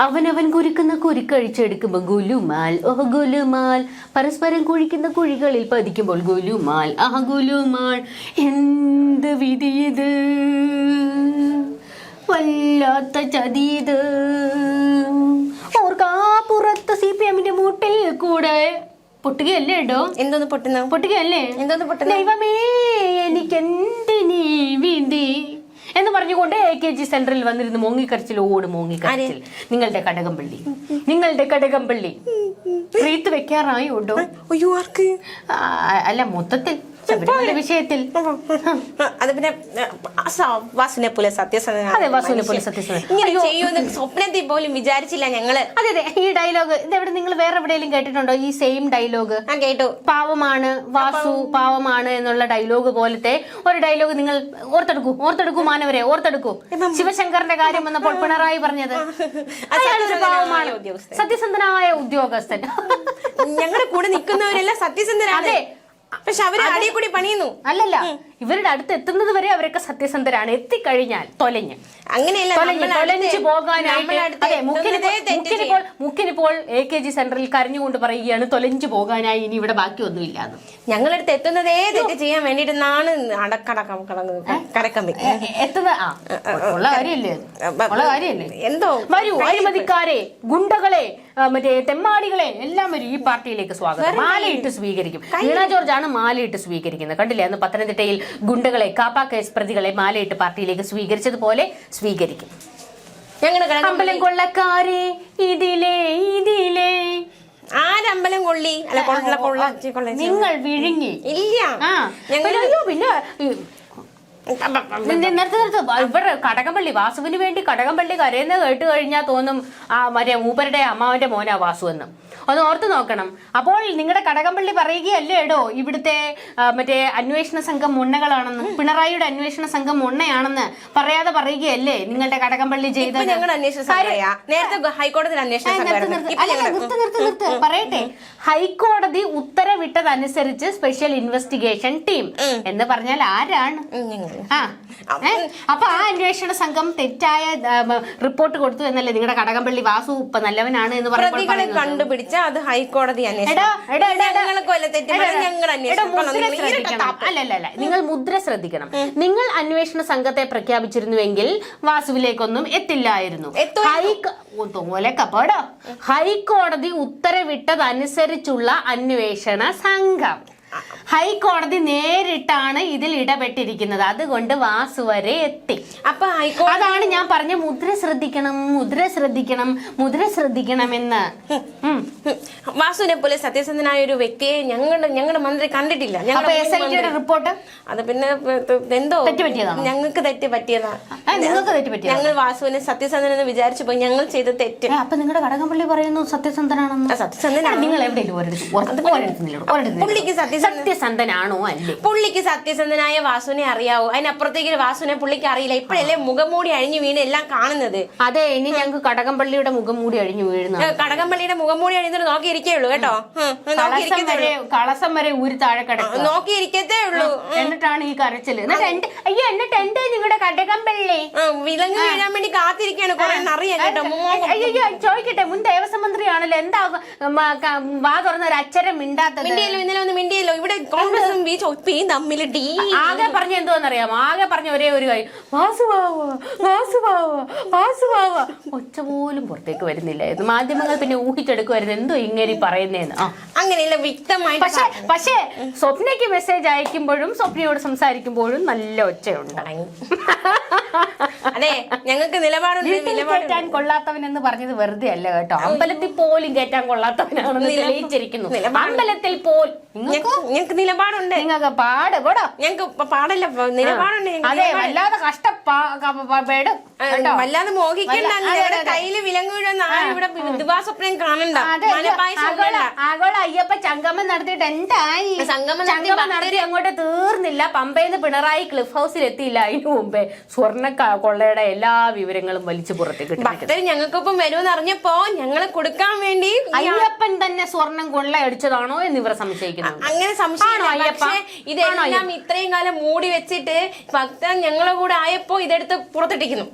അവനവൻ കുരുക്കുന്ന കുരുക്കഴിച്ചെടുക്കുമ്പോൾ ഗുലുമാൽ. ഓഹ് ഗുലുമാൽ. പരസ്പരം കുഴിക്കുന്ന കുഴികളിൽ പതിക്കുമ്പോൾ ഗുലുമാൽ. ആഹ് ഗുലുമാൽ. എന്ത് വിധിയത് വല്ലാത്ത ചതിയത് ഓർക്കാപ്പുറത്ത് സി പി എമ്മിന്റെ മൂട്ടിൽ കൂടെ. പൊട്ടുകയല്ലേ കേട്ടോ എന്തോന്ന് പൊട്ടുന്ന? പൊട്ടുകയല്ലേ? എന്തോന്ന് പൊട്ടുന്ന? ദൈവമേ എനിക്ക് എ കെ ജി സെന്ററിൽ വന്നിരുന്ന് മോങ്ങിക്കരച്ചിൽ ഓട് മോങ്ങിക്കരച്ചിൽ. നിങ്ങളുടെ കടകംപള്ളി. നിങ്ങളുടെ കടകംപള്ളി. റീത്ത് വെക്കാറായി ഉണ്ടോ അയ്യോ ആർക്ക്? അല്ല മൊത്തത്തിൽ ശബരിമല വിഷയത്തിൽ. അത് പിന്നെ വാസുവിനെ പോലെ സത്യസന്ധനായ അതെ, വാസുവിനെ പോലെ മനുഷ്യൻ. സത്യസന്ധൻ. ഇങ്ങനെ ചെയ്യുമെന്ന് സ്വപ്നത്തിൽ പോലും വിചാരിച്ചില്ല ഞങ്ങൾ. അതെ അതെ. ഈ ഡയലോഗ് ഇതെവിടെ നിങ്ങൾ വേറെ എവിടെയെങ്കിലും കേട്ടിട്ടുണ്ടോ? ഈ സെയിം ഡയലോഗ്. കേട്ടു. പാവമാണ് വാസു പാവമാണ് എന്നുള്ള ഡയലോഗ് പോലത്തെ ഒരു ഡയലോഗ് നിങ്ങൾ ഓർത്തെടുക്കൂ. ഓർത്തെടുക്കൂ മാനവരെ ഓർത്തെടുക്കൂ. ശിവശങ്കറിന്റെ കാര്യം വന്നപ്പോൾ പിണറായി പറഞ്ഞത് അയാളൊരു പാവമാണ്. സത്യസന്ധനായ ഉദ്യോഗസ്ഥൻ. ഞങ്ങളുടെ കൂടെ നിൽക്കുന്നവരെല്ലാം സത്യസന്ധനാണ് അതെ. പക്ഷെ അവർ അടിയിൽ കൂടി പണിയുന്നു. അല്ലല്ല. ഇവരുടെ അടുത്ത് എത്തുന്നത് വരെ അവരൊക്കെ സത്യസന്ധരാണ്. എത്തിക്കഴിഞ്ഞാൽ തൊലഞ്ഞ്. അങ്ങനെയല്ല തൊലഞ്ഞ് പോകാനായിട്ട് അതെ എ കെ ജി സെന്ററിൽ കരഞ്ഞുകൊണ്ട് പറയുകയാണ് തൊലഞ്ഞു പോകാനായി ഇനി ഇവിടെ ബാക്കിയൊന്നുമില്ല ഞങ്ങളടുത്ത് എത്തുന്നതേ തെറ്റ് ചെയ്യാൻ അടക്കടക്കം എത്തുന്ന ഉള്ള ഉള്ള കാര്യല്ലേ? എന്തോ വരൂ അഴിമതിക്കാരെ ഗുണ്ടകളെ മറ്റേ തെമ്മാടികളെ എല്ലാം വരും ഈ പാർട്ടിയിലേക്ക് സ്വാഗതം. മാലയിട്ട് സ്വീകരിക്കും. വീണ ജോർജ് ആണ് മാലയിട്ട് സ്വീകരിക്കുന്നത്. കണ്ടില്ലേ അന്ന് പത്തനംതിട്ടയിൽ ഗുണ്ടകളെ കാപ്പ കേസ് പ്രതികളെ മാലയിട്ട് പാർട്ടിയിലേക്ക് സ്വീകരിച്ചതുപോലെ സ്വീകരിക്കും. അമ്പലം കൊള്ളക്കാരെ ഇതിലേ ഇതിലേ. ആരമ്പലം കൊള്ളി? അല്ല കൊള്ള കൊള്ള കൊള്ള നിങ്ങൾ വിഴുങ്ങി. ഇല്ല. പിന്നെ നേരത്തെ നേരത്തെ ഇവിടെ കടകംപള്ളി വാസുവിന് വേണ്ടി കടകംപള്ളി കരയുന്നത് കേട്ട് കഴിഞ്ഞാൽ തോന്നും ആ മറ്റേ മൂപ്പരുടെ അമ്മാവന്റെ മോനാ വാസു എന്ന്. ഒന്ന് ഓർത്ത് നോക്കണം. അപ്പോൾ നിങ്ങളുടെ കടകംപള്ളി പറയുകയല്ലേ എടോ ഇവിടുത്തെ മറ്റേ അന്വേഷണ സംഘം മുണ്ണകളാണെന്ന് പിണറായിയുടെ അന്വേഷണ സംഘം മുണ്ണയാണെന്ന് പറയാതെ പറയുകയല്ലേ നിങ്ങളുടെ കടകംപള്ളി ചെയ്ത സംഘടനയാ നേരത്തെ ഹൈക്കോടതിയിൽ നിർത്ത്, നിർത്ത്. നിർത്ത്. പറയട്ടെ. ഹൈക്കോടതി ഉത്തരവിട്ടതനുസരിച്ച് സ്പെഷ്യൽ ഇൻവെസ്റ്റിഗേഷൻ ടീം. എന്ന് പറഞ്ഞാൽ ആരാണ്? ഞങ്ങൾ ആ അപ്പൊ ആ അന്വേഷണ സംഘം തെറ്റായ റിപ്പോർട്ട് കൊടുത്തു എന്നല്ലേ നിങ്ങളുടെ കടകംപള്ളി വാസു ഇപ്പൊ നല്ലവനാണ് എന്ന് പറഞ്ഞു കണ്ടുപിടിച്ചു പറയുന്നത്? കണ്ടുപിടിച്ച അത് ഹൈക്കോടതി അല്ലല്ല നിങ്ങൾ മുദ്ര ശ്രദ്ധിക്കണം. നിങ്ങൾ അന്വേഷണ സംഘത്തെ പ്രഖ്യാപിച്ചിരുന്നുവെങ്കിൽ വാസുവിലേക്കൊന്നും എത്തില്ലായിരുന്നു. ഹൈക്കോടതി ഉത്തരവിട്ടതനുസരിച്ചുള്ള അന്വേഷണ സംഘം. ഹൈക്കോടതി നേരിട്ടാണ് ഇതിൽ ഇടപെട്ടിരിക്കുന്നത്. അതുകൊണ്ട് വാസു വരെ എത്തി. അപ്പൊ ഹൈക്കോടതി അതാണ് ഞാൻ പറഞ്ഞ മുദ്ര ശ്രദ്ധിക്കണം മുദ്ര ശ്രദ്ധിക്കണം മുദ്ര ശ്രദ്ധിക്കണം എന്ന്. വാസുവിനെ പോലെ സത്യസന്ധനായ ഒരു വ്യക്തിയെ ഞങ്ങളുടെ ഞങ്ങളുടെ മന്ത്രി കണ്ടിട്ടില്ല. റിപ്പോർട്ട്? അത് പിന്നെ എന്തോ? ഞങ്ങൾക്ക് തെറ്റ് പറ്റിയതാണ് നിങ്ങൾക്ക് തെറ്റ് പറ്റിയ ഞങ്ങൾ വാസുവിനെ സത്യസന്ധനെന്ന് വിചാരിച്ചു പോയി. ഞങ്ങൾ ചെയ്ത തെറ്റ്. അപ്പൊ നിങ്ങളുടെ കടകംപള്ളി പറയുന്നു സത്യസന്ധനാണെന്ന്. സത്യസന്ധനാണ്. നിങ്ങൾ എവിടെയെങ്കിലും. പുള്ളിക്ക് സത്യസന്ധ സത്യസന്ധനാണോ അല്ലേ? പുള്ളിക്ക് സത്യസന്ധനായ വാസുവിനെ അറിയാവോ. അതിനപ്പുറത്തേക്ക് വാസുവിനെ പുള്ളിക്ക് അറിയില്ല. ഇപ്പോഴല്ലേ മുഖംമൂടി അഴിഞ്ഞു വീണ് എല്ലാം കാണുന്നത്? അതെ ഇനി ഞങ്ങൾക്ക് കടകംപള്ളിയുടെ മുഖം മൂടി അഴിഞ്ഞു വീഴുന്നു കടകംപള്ളിയുടെ മുഖംമൂടി അഴിഞ്ഞിട്ട് നോക്കിയിരിക്കേ ഉള്ളൂ കേട്ടോ കളസം വരെ ഊരി താഴെ കിടക്കും നോക്കിയിരിക്കത്തേ ഉള്ളൂ. എന്നിട്ടാണ് ഈ കരച്ചിൽ. എന്നിട്ട് എന്റെ അയ്യോ എന്നിട്ട് എന്റെ നിങ്ങളുടെ കടകംപള്ളി? വിലങ്ങ് വീഴാൻ വേണ്ടി കാത്തിരിക്കാണ് കുറെ അറിയാം കേട്ടോ. അയ്യോ ചോദിക്കട്ടെ. മുൻ ദേവസ്വം മന്ത്രിയാണല്ലോ. എന്താ വാ തുറന്ന ഒരു അച്ഛരം മിണ്ടാത്തത്? മിണ്ടിയല്ലോ ഇന്നലെ ഒന്ന് മിണ്ടിയല്ലോ. ഇവിടെ കോൺഗ്രസും ബി ചൊപ്പിയും തമ്മിൽ ഡീ ആകെ പറഞ്ഞ എന്തോന്നറിയാമോ? ആകെ പറഞ്ഞ ഒരേ ഒരു കാര്യം. ഒച്ച പോലും പുറത്തേക്ക് വരുന്നില്ലായിരുന്നു മാധ്യമങ്ങൾ പിന്നെ ഊഹിച്ചെടുക്കുമായിരുന്നു എന്തോ ഇങ്ങനെ പറയുന്നേന്ന്. ആ അങ്ങനെയല്ല വ്യക്തമായി പക്ഷേ പക്ഷേ സ്വപ്നയ്ക്ക് മെസ്സേജ് അയക്കുമ്പോഴും സ്വപ്നയോട് സംസാരിക്കുമ്പോഴും നല്ല ഒച്ചയുണ്ട്. അതെ ഞങ്ങൾക്ക് നിലപാടുണ്ട് കൊള്ളാത്തവൻ എന്ന് പറഞ്ഞത് വെറുതെ അല്ല കേട്ടോ. അമ്പലത്തിൽ പോലും കയറ്റാൻ കൊള്ളാത്തവനാണെന്ന് തെളിയിച്ചിരിക്കുന്നു. അമ്പലത്തിൽ പോൽ ഞങ്ങൾക്ക് നിലപാടുണ്ട്. നിങ്ങൾക്ക് പാട് പോടോ ഞങ്ങൾക്ക് പാടല്ല നിലപാടുണ്ട് അതെ. വല്ലാതെ കഷ്ടപ്പാടും വല്ലാതെ മോഹിക്കണ്ട. കയ്യിൽ വിലങ്ങുഴന്ന് ആരും ഇവിടെ ദുബാസ്വപ്നം കാണണ്ട. ആഗോള അയ്യപ്പ ചങ്കമം നടത്തിയിട്ട് എന്തായി? സംഗമം ചങ്കമം നടത്തി അങ്ങോട്ട് തീർന്നില്ല. പമ്പയിന്ന് പിണറായി ക്ലിഫ് ഹൗസിൽ എത്തിയില്ല. അതിനു മുമ്പേ സ്വർണ കൊള്ളയുടെ എല്ലാ വിവരങ്ങളും വലിച്ചു പുറത്തേക്ക്. ഭക്തർ ഞങ്ങൾക്കൊപ്പം വരുമെന്ന് അറിഞ്ഞപ്പോ ഞങ്ങളെ കൊടുക്കാൻ വേണ്ടി അയ്യപ്പൻ തന്നെ സ്വർണം കൊള്ളയടിച്ചതാണോ എന്ന് ഇവരെ സംശയിക്കുന്നു. അങ്ങനെ സംശയമാണോ ഇതെല്ലാം ഇത്രയും കാലം മൂടി വെച്ചിട്ട് ഭക്തൻ ഞങ്ങളെ കൂടെ ആയപ്പോ ഇതെടുത്ത് പുറത്തിട്ടിരിക്കുന്നു.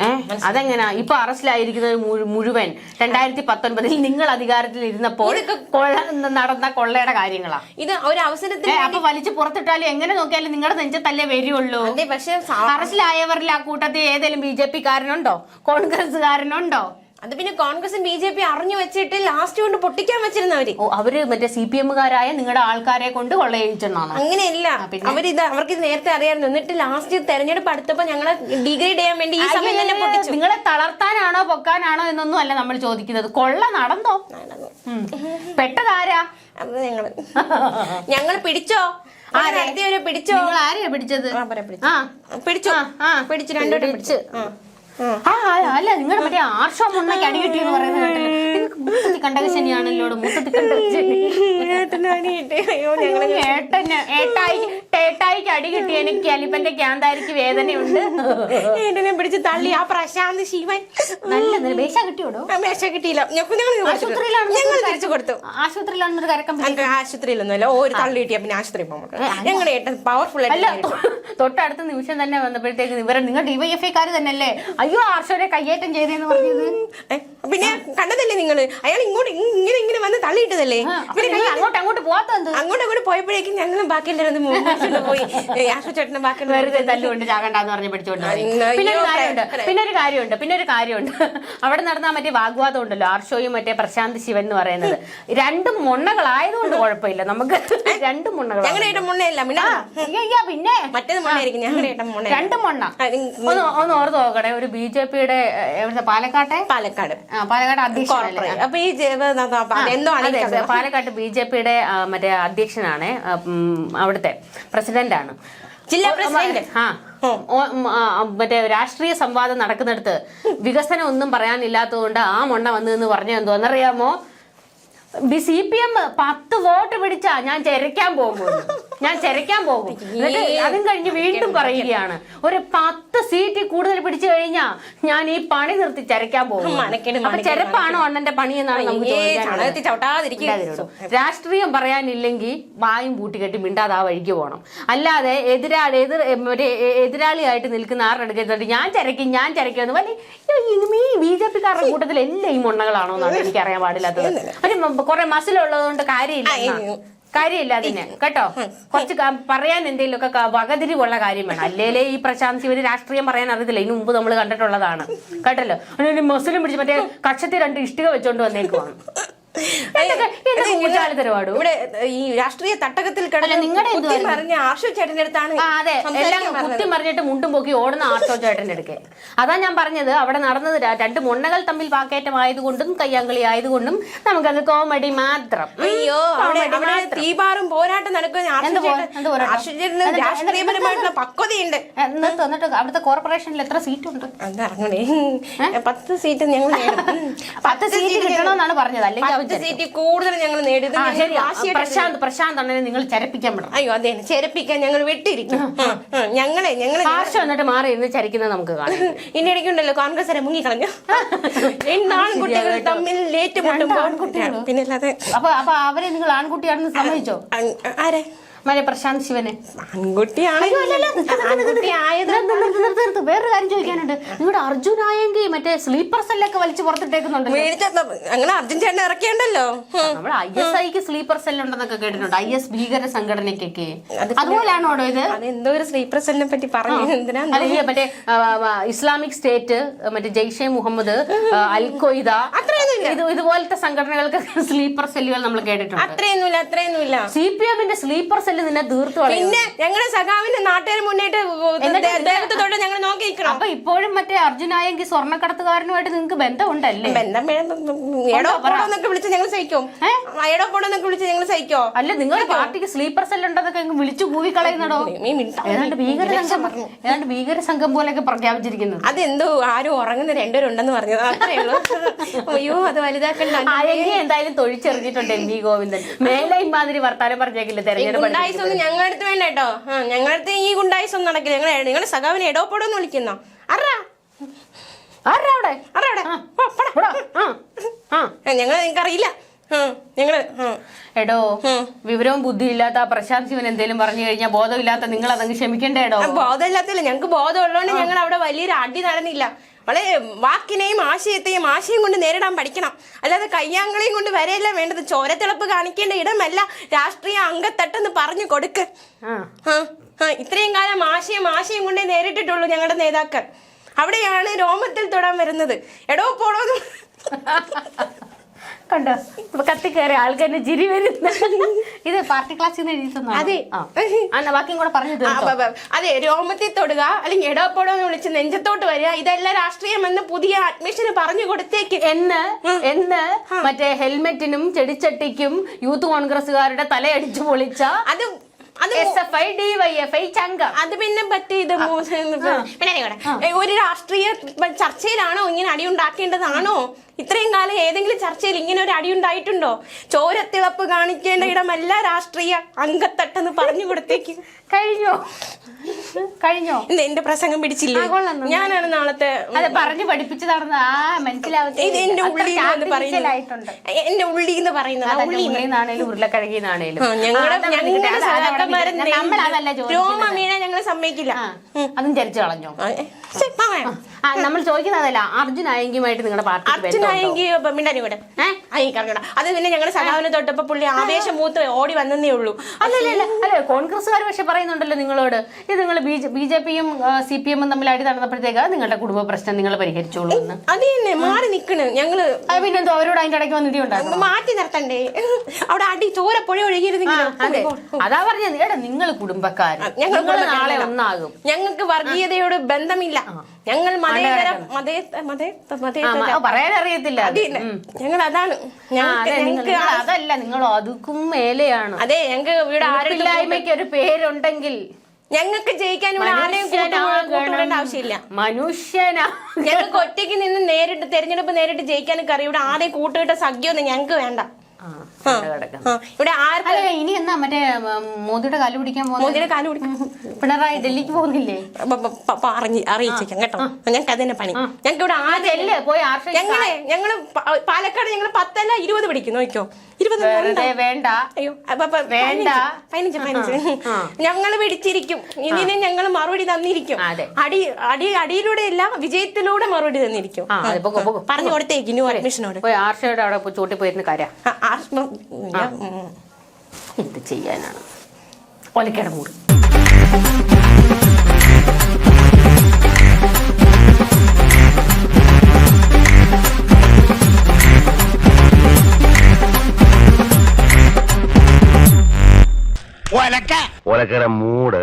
ഏ? അതെങ്ങനാ? ഇപ്പൊ അറസ്റ്റിലായിരിക്കുന്നത് മുഴു- മുഴുവൻ. രണ്ടായിരത്തി പത്തൊൻപതിൽ നിങ്ങൾ അധികാരത്തിൽ ഇരുന്നപ്പോൾ കൊള്ള നടന്ന കൊള്ളയുടെ കാര്യങ്ങളാ. ഇത് ഒരു അവസരത്തിൽ അപ്പൊ വലിച്ചു പുറത്തിട്ടാലും എങ്ങനെ നോക്കിയാലും നിങ്ങളുടെ നെഞ്ചത്തല്ലേ അതെ പക്ഷെ അറസ്റ്റിലായവരിൽ ആ കൂട്ടത്തിൽ ഏതെങ്കിലും ബി ജെ പി കാരനുണ്ടോ? കോൺഗ്രസ്സുകാരനുണ്ടോ? അത് പിന്നെ കോൺഗ്രസും ബി ജെ പി അറിഞ്ഞു വെച്ചിട്ട് ലാസ്റ്റ് കൊണ്ട് പൊട്ടിക്കാൻ വെച്ചിരുന്നവര്. ഓ അവർ മറ്റേ സി പി എമ്മുകാരായ നിങ്ങളുടെ ആൾക്കാരെ കൊണ്ട് കൊള്ളയടിച്ചെന്നാണ് അങ്ങനെയല്ല. അവരിത് അവർക്ക് ഇത് നേരത്തെ അറിയാമായിരുന്നു. എന്നിട്ട് ലാസ്റ്റ് തെരഞ്ഞെടുപ്പ് അടുത്തപ്പോ ഞങ്ങളെ ഡിഗ്രേഡ് ചെയ്യാൻ വേണ്ടി ഈ സമയം തന്നെ പൊട്ടിച്ചു. നിങ്ങളെ തളർത്താനാണോ പൊക്കാനാണോ എന്നൊന്നും അല്ല നമ്മൾ ചോദിക്കുന്നത്. കൊള്ള നടന്നോ. പെട്ടതാരാ? ഞങ്ങൾ. ഞങ്ങൾ പിടിച്ചോ? പിടിച്ചോ? പിടിച്ചത്? പിടിച്ചു. പിടിച്ചു. രണ്ടുപേരും പിടിച്ചു. അല്ല നിങ്ങളുടെ മറ്റേ ആർഷോ മുണ്ണയ്ക്ക് അടി കിട്ടിയെന്ന് പറയുന്നത് കേട്ടില്ലേ? നിങ്ങൾക്ക് ശനിയാണല്ലോ മൂത്തത്തി ഏട്ടായിക്ക് അടി കിട്ടി. എനിക്ക് അലിപ്പന്റെ ക്യാന്താരിക്ക് വേദനയുണ്ട്. ഏട്ടനെ പിടിച്ച് തള്ളി ആ പ്രശാന്ത് ശിവൻ. നല്ല വേഷ കിട്ടിയോടോ? മേശ കിട്ടിയില്ല. ആശുപത്രിയിലാണ്? കൊടുത്തു. ആശുപത്രിയിലാണെന്നൊരു കരക്കം ഓ, ഒരു തള്ളി കിട്ടിയ പിന്നെ ആശുപത്രി പോകാൻ ഞങ്ങളുടെ ഏട്ടൻ പവർഫുൾ അല്ല തൊട്ടടുത്ത നിമിഷം തന്നെ വന്നപ്പോഴത്തേക്ക് ഇവരെ നിങ്ങൾ ഡിവൈഎഫ്ഐക്കാർ തന്നെയല്ലേ? അയ്യോ ആർഷോരെ കയ്യേറ്റം ചെയ്തേന്ന് പറഞ്ഞത്. പിന്നെ കണ്ടതല്ലേ നിങ്ങൾ? അയാൾ ഇങ്ങോട്ട് ഇങ്ങനെ ഇങ്ങനെ വന്ന് തള്ളിയിട്ടതല്ലേ? നിങ്ങൾ അങ്ങോട്ട് അങ്ങോട്ട് പോകാത്തത് അങ്ങോട്ട് അങ്ങോട്ട് പോയപ്പോഴേക്കും ഞങ്ങളും ബാക്കി എല്ലാവരും പോയി. ആശു ചേട്ടന് ബാക്കി വെറുതെ തല്ലുകൊണ്ട് ചാകണ്ടെന്ന് പറഞ്ഞ് പിടിച്ചോണ്ട് പിന്നെ ഒരു കാര്യമുണ്ട് പിന്നെ ഒരു കാര്യമുണ്ട് പിന്നെ ഒരു കാര്യമുണ്ട്. അവിടെ നടന്ന മറ്റേ വാഗ്വാദം ഉണ്ടല്ലോ ആർഷോയും മറ്റേ പ്രശാന്ത് ശിവൻ എന്ന് പറയുന്നത്. രണ്ടും മുണ്ണകളായതുകൊണ്ട് കുഴപ്പമില്ല. നമുക്ക് രണ്ട് അയ്യോ, പിന്നെ. രണ്ട് മുണ്ണ. ഒന്ന് ഒന്ന് ഓർത്ത് നോക്കണേ. ഒരു ബി ജെ പിയുടെ എവിടുത്തെ പാലക്കാട്ടെ? പാലക്കാട്. പാലക്കാട് അധ്യക്ഷ പാലക്കാട്ട് ബി ജെ പിയുടെ മറ്റേ അധ്യക്ഷനാണ് അവിടുത്തെ പ്രസിഡന്റ് ആണ് ജില്ലാ പ്രസിഡന്റ്. ആ മറ്റേ രാഷ്ട്രീയ സംവാദം നടക്കുന്നിടത്ത് വികസനം ഒന്നും പറയാനില്ലാത്തതുകൊണ്ട് ആ മൊണ്ണ വന്നതെന്ന് പറഞ്ഞു എന്തോന്നറിയാമോ? സി പി എം പത്ത് വോട്ട് പിടിച്ചാ ഞാൻ ചെരക്കാൻ പോകും ഞാൻ ചെരയ്ക്കാൻ പോകും. എന്നിട്ട് അതും കഴിഞ്ഞ് വീണ്ടും പറയുകയാണ്. ഒരു പത്ത് സീറ്റ് കൂടുതൽ പിടിച്ചു കഴിഞ്ഞാ ഞാൻ ഈ പണി നിർത്തി ചെരയ്ക്കാൻ പോകും. അപ്പൊ ചെരപ്പാണോ അണ്ണന്റെ പണി എന്നാണ് നമുക്ക് രാഷ്ട്രീയം പറയാനില്ലെങ്കിൽ വായും പൂട്ടിക്കെട്ടി മിണ്ടാതെ ആ വഴിക്ക് പോകണം. അല്ലാതെ എതിരാളി എതിർ എതിരാളിയായിട്ട് നിൽക്കുന്ന ആരുടെ അടുക്കത്തോട്ട് ഞാൻ ചരക്കും ഞാൻ ചരക്കും വലിയ ഈ ബി ജെ പി കാരുടെ കൂട്ടത്തിൽ എല്ലാം ഈ മുണ്ണകളാണോ എന്നാണ് എനിക്ക് അറിയാൻ പാടില്ലാത്തത് ഒരു കുറെ മസിലുള്ളത് കൊണ്ട് കാര്യമില്ല. കാര്യമില്ല അതിന്. കേട്ടോ? കുറച്ച് പറയാൻ എന്തെങ്കിലുമൊക്കെ വകതിരിവുള്ള കാര്യം വേണം. അല്ലേലേ ഈ പ്രശാന്ത് ഇവർ രാഷ്ട്രീയം പറയാൻ അറിയത്തില്ല. ഇതിനു മുമ്പ് നമ്മൾ കണ്ടിട്ടുള്ളതാണ്. കേട്ടല്ലോ? മുസ്ലിം പിടിച്ച് മറ്റേ കക്ഷത്തിൽ രണ്ട് ഇഷ്ടിക വെച്ചോണ്ട് വന്നേക്കുവാണ്. ഇവിടെ ഈ രാഷ്ട്രീയ തട്ടകത്തിൽ നിങ്ങടെ എന്ത് കുത്തി മറിഞ്ഞ ചേട്ടന്റെ അടുത്താണ് അതെ. എല്ലാം. കുത്തി മറിഞ്ഞിട്ട് മുണ്ടും പൊക്കി ഓടുന്ന ആർട്ടോ ചേട്ടന്റെ അടുക്കെ. അതാ ഞാൻ പറഞ്ഞത് അവിടെ നടന്നത് രണ്ട് മുണ്ണകൾ തമ്മിൽ വാക്കേറ്റം ആയതുകൊണ്ടും കയ്യാങ്കളി ആയതുകൊണ്ടും നമുക്കത് കോമഡി മാത്രം. അയ്യോ തീപാറും പോരാട്ടം നടക്കുന്ന? ആശു ചേട്ടന് രാഷ്ട്രീയപരമായിട്ടുള്ള പക്വതയുണ്ട്. എന്നിട്ട് അവിടുത്തെ കോർപ്പറേഷനിൽ എത്ര സീറ്റ് ഉണ്ട് പത്ത് സീറ്റ് ഞങ്ങൾ. പത്ത് സീറ്റ് കിട്ടണമെന്നാണ് പറഞ്ഞത്. അല്ലെങ്കിൽ പത്ത് സീറ്റ് കൂടുതൽ ഞങ്ങൾ നേടിയത് ഞങ്ങൾ പ്രശാന്ത് പ്രശാന്ത് അണ്ണനെ നിങ്ങൾ ചരപ്പിക്കാൻ വിടണം. അയ്യോ അതെ ചരപ്പിക്കാൻ ഞങ്ങൾ വെട്ടിയിരിക്കും. ഞങ്ങളെ ഞങ്ങളെ ആർഷം വന്നിട്ട് മാറി ഇരുന്ന് ചരിക്കുന്നത് നമുക്ക് കാണാം. ഇനി ഇടയ്ക്കുണ്ടല്ലോ കോൺഗ്രസ് വരെ മുങ്ങിക്കളഞ്ഞു. ആൺകുട്ടികൾ തമ്മിൽ ഏറ്റുമുട്ടുമ്പോൾ പിന്നെ അല്ലാതെ അപ്പൊ അപ്പൊ അവരെ നിങ്ങൾ ആൺകുട്ടിയാണെന്ന് സമ്മതിച്ചോ? ആരെ? മറ്റേ പ്രശാന്ത് ശിവനെ. ആൺകുട്ടിയാണ്. വേറൊരു കാര്യം ചോദിക്കാനുണ്ട്. നിങ്ങളുടെ അർജുൻ ആയെങ്കിൽ മറ്റേ സ്ലീപ്പർ സെല്ലൊക്കെ വലിച്ചു പുറത്തിട്ടേക്കുന്നുണ്ടല്ലോ. മേടിച്ച അങ്ങനെ അർജുൻ ചേട്ടൻ ഇറക്കിയുണ്ടല്ലോ. ഉം. നമ്മൾ ഐ എസ് ഐക്ക് സ്ലീപ്പർ സെൽ ഉണ്ടെന്നൊക്കെ കേട്ടിട്ടുണ്ട്. ഐ എസ് ഭീകര സംഘടനയ്ക്കൊക്കെ. അതുപോലെയാണോ ഇത്? എന്തോ ഒരു സ്ലീപ്പർ സെല്ലിനെ പറ്റി പറഞ്ഞു അല്ലെങ്കിൽ മറ്റേ ഇസ്ലാമിക് സ്റ്റേറ്റ് മറ്റേ ജെയ്ഷെ മുഹമ്മദ് അൽ കൊയ്ത ഇതുപോലത്തെ സംഘടനകൾക്ക് സ്ലീപ്പർ സെല്ലുകൾ നമ്മൾ കേട്ടിട്ടുണ്ട്. അത്രയൊന്നുമില്ല അത്രയൊന്നുമില്ല സി പി എമ്മിന്റെ സ്ലീപ്പർ സെല്ല് നിന്നെ തീർത്തു പിന്നെ ഞങ്ങളുടെ സഖാവിന്റെ നാട്ടുകാർ മുന്നേറ്റ് ദേഹത്ത് ഞങ്ങൾ നോക്കി നിൽക്കണം അപ്പൊ ഇപ്പോഴും മറ്റേ അർജുനായെങ്കിൽ സ്വർണക്കടത്തുകാരനുമായിട്ട് നിങ്ങൾക്ക് ബന്ധമുണ്ടല്ലേ? ബന്ധം എടോ പോടോന്നൊക്കെ വിളിച്ച് ഞങ്ങൾ സഹിക്കും. എടോ പോടോന്നൊക്കെ വിളിച്ച് ഞങ്ങൾ സഹിക്കോ? അല്ല നിങ്ങളുടെ പാർട്ടിക്ക് സ്ലീപ്പർ സെൽ ഉണ്ടെന്നൊക്കെ വിളിച്ചു കൂവി കളയുന്നടോ? ഏതാണ്ട് ഭീകര സംഘം ഏതാണ്ട് ഭീകര സംഘം പോലെയൊക്കെ പ്രഖ്യാപിച്ചിരിക്കുന്നത്. അതെന്തോ ആരും ഉറങ്ങുന്ന രണ്ടുപേരുണ്ടെന്ന് പറഞ്ഞത്. അത്രേ ഉള്ളൂ. അയ്യോ അത് വലുതാക്കണ്ട എന്തായാലും തൊഴിച്ചെറിഞ്ഞിട്ടുണ്ട് എം വി ഗോവിന്ദൻ. മേലെ മാതിരി വർത്താനം പറഞ്ഞേക്കില്ല തെരഞ്ഞെടുപ്പ് ഗുണ്ടായിസ് ഒന്നും ഞങ്ങളുടെ അടുത്ത് വേണ്ട കേട്ടോ. ആ ഞങ്ങളുടെ അടുത്ത് ഈ ഗുണ്ടായിസ് ഒന്നും നടക്കില്ല. ഞങ്ങൾ നിങ്ങളുടെ സഖാവിനെ എടോ പോടോ എന്ന് വിളിക്കുന്നോ? അറാ. ആരാ അവിടെ. ഞങ്ങൾ നിങ്ങൾക്കറിയില്ല ഞങ്ങൾ എടോ. വിവരവും ബുദ്ധിയില്ലാത്ത ആ പ്രശാന്ത് ശിവൻ എന്തേലും പറഞ്ഞു കഴിഞ്ഞാൽ ബോധമില്ലാത്ത നിങ്ങൾ അതങ്ങ് ക്ഷമിക്കണ്ടേടോ ആ, ബോധമില്ലാത്തില്ല ഞങ്ങൾക്ക് ബോധമുള്ളതുകൊണ്ട് ഞങ്ങൾ അവിടെ വലിയൊരു അടി നടന്നില്ല. വളരെ വാക്കിനെയും ആശയത്തെയും ആശയം കൊണ്ട് നേരിടാൻ പഠിക്കണം. അല്ലാതെ കയ്യാങ്കളെയും കൊണ്ട് വരെയല്ല വേണ്ടത്. ചോരത്തിളപ്പ് കാണിക്കേണ്ട ഇടമല്ല. രാഷ്ട്രീയ അംഗത്തട്ടെന്ന് പറഞ്ഞു കൊടുക്ക്. ഇത്രയും കാലം ആശയം ആശയം കൊണ്ടേ നേരിട്ടിട്ടുള്ളൂ ഞങ്ങളുടെ നേതാക്കൾ. അവിടെയാണ് രോമത്തിൽ തൊടാൻ വരുന്നത്. എടോ പോടോ കണ്ടോ? ഇപ്പൊ കത്തി കയറി ആൾക്കാരുടെ ചിരി വരുന്ന. ഇത് പാർട്ടി ക്ലാസ്സിൽ നിന്ന് എഴുതി തന്നതാണോ? അതെ. ബാക്കിയും കൂടെ പറഞ്ഞു അതെ രോമത്തിൽ തൊടുക അല്ലെങ്കിൽ എടോപ്പോടോ എന്ന് വിളിച്ച് നെഞ്ചത്തോട്ട് വരിക ഇതെല്ലാം രാഷ്ട്രീയമെന്ന് പുതിയ അഡ്മിഷന് പറഞ്ഞു കൊടുത്തേക്ക്. എന്ന് എന്ന് മറ്റേ ഹെൽമെറ്റിനും ചെടിച്ചട്ടിക്കും യൂത്ത് കോൺഗ്രസ്സുകാരുടെ തലയടിച്ചു പൊളിച്ച അത് അത് പിന്നെ പറ്റി ഇത് മൂ- പിന്നെ ഒരു രാഷ്ട്രീയ ചർച്ചയിലാണോ ഇങ്ങനെ അടി ഉണ്ടാക്കേണ്ടതാണോ ഇത്രയും കാലം ഏതെങ്കിലും ചർച്ചയിൽ ഇങ്ങനെ ഒരു അടി ഉണ്ടായിട്ടുണ്ടോ? ചോരത്തിളപ്പ് കാണിക്കേണ്ട ഇടമല്ല രാഷ്ട്രീയ അംഗത്തട്ടെന്ന് പറഞ്ഞു കൊടുത്തേക്ക്. കഴിഞ്ഞോ? കഴിഞ്ഞോ? ഇന്ന് എന്റെ പ്രസംഗം പിടിച്ചില്ലേ? ഞാനാണ് നാളത്തെ അത് പറഞ്ഞു പഠിപ്പിച്ചു നടന്ന ആ മനസ്സിലാവത്തെ ഇത് എന്റെ ഉള്ളി ഉള്ളിൽ എന്ന് പറയുന്നത്. എന്റെ ഉള്ളി എന്ന് പറയുന്നത് ഞങ്ങളുടെ സഹാക്കന്മാരെ നമ്മളതല്ല രോമ വീണ ഞങ്ങൾ സമ്മതിക്കില്ല. അതും ചരിച്ചു കളഞ്ഞോ? നമ്മൾ ചോദിക്കുന്നതല്ല അർജുൻ ആയെങ്കിയുമായിട്ട് നിങ്ങളുടെ പാർട്ടി അർജുൻ മിണ്ടാനി ഇവിടെ അയ്യ കറങ്ങട അത് പിന്നെ ഞങ്ങളുടെ സഖാവിനെ തൊട്ടപ്പോ പുള്ളി ആവേശം മൂത്ത് ഓടി വന്നേ ഉള്ളൂ. അല്ലല്ല അല്ല അല്ലെ. കോൺഗ്രസ്സുകാർ പക്ഷെ പറയുന്നുണ്ടല്ലോ നിങ്ങളോട്. ഇത് നിങ്ങൾ ബി ജെ പിയും സി പി എമ്മും തമ്മിൽ അടി നടന്നപ്പോഴത്തേക്ക് നിങ്ങളുടെ കുടുംബ പ്രശ്നം നിങ്ങൾ പരിഹരിച്ചോളൂ എന്ന്. അത് തന്നെ മാറി നിൽക്കണ് ഞങ്ങൾ പിന്നെ പിന്നെന്തോ അവരോട് അതിന്റെ ഇടയ്ക്ക് വന്നിട്ട് ഉണ്ടാകും മാറ്റി നിർത്തണ്ടേ? അവിടെ അടി ചോര പുഴ ഒഴുകിയത് അതാ. പറഞ്ഞത്. എടാ നിങ്ങൾ കുടുംബക്കാർ ഞങ്ങൾ നാളെ ഒന്നാകും. ഞങ്ങൾക്ക് വർഗീയതയോട് ബന്ധമില്ല. ഞങ്ങൾ മതേതര മതേ മതേ തന്നെ ഞങ്ങൾ അതാണ്. ഞങ്ങൾക്ക് അതല്ല നിങ്ങൾ അതുക്കും മേലെയാണ്. അതെ ഞങ്ങൾക്ക് ഇവിടെ ആരില്ലായ്മയ്ക്ക് ഒരു പേരുണ്ടെങ്കിൽ ഞങ്ങൾക്ക് ജയിക്കാൻ ഇവിടെ ആരെയും ആവശ്യമില്ല. മനുഷ്യനാ ഞങ്ങൾക്ക് ഒറ്റയ്ക്ക് നിന്ന് നേരിട്ട് തെരഞ്ഞെടുപ്പ് നേരിട്ട് ജയിക്കാനൊക്കെ അറിയാം ഇവിടെ ആരെയും കൂട്ടുകിട്ട സഖ്യമൊന്നും ഞങ്ങൾക്ക് വേണ്ട. ആ, അവിടെ കിടക്കുന്നു. ആ, ഇവിടെ ആർക്കും അല്ല ഇനി എന്നാ മറ്റേ മോദിയുടെ കാൽ പിടിക്കാൻ പോകുന്നത്? മോദിയുടെ കാൽ പിടിക്കും പിണറായി ഡൽഹിക്ക് പോകുന്നില്ലേ? പറഞ്ഞ് അറിയിച്ചേക്കാം കേട്ടോ. ഞങ്ങൾക്ക് അതന്നെ പണി. ഞങ്ങൾക്ക് ഇവിടെ ആദ്യം പോയി ഞങ്ങൾ ഞങ്ങളെ പാലക്കാട് ഞങ്ങൾ പത്തല്ല ഇരുപത് പിടിക്കും നോക്കിയോ ഇരുപത് വേണ്ട. അയ്യോ വേണ്ട. പതിനഞ്ച് പതിനഞ്ച് ഞങ്ങൾ പിടിച്ചിരിക്കും. ഇനി ഞങ്ങൾ മറുപടി തന്നിരിക്കും. അടി അടി അടിയിലൂടെ എല്ലാം വിജയത്തിലൂടെ മറുപടി തന്നിരിക്കും. പറഞ്ഞു കൊടുത്തേക്ക് അഡ്മിഷനോട്. പോയി ആർഷയുടെ അവിടെ ചൂട്ടി പോയിരുന്നു കാര്യം ഞാൻ. എന്ത് ചെയ്യാനാണ്. ഒലക്കട മൂട് ഒലക്കര മൂട്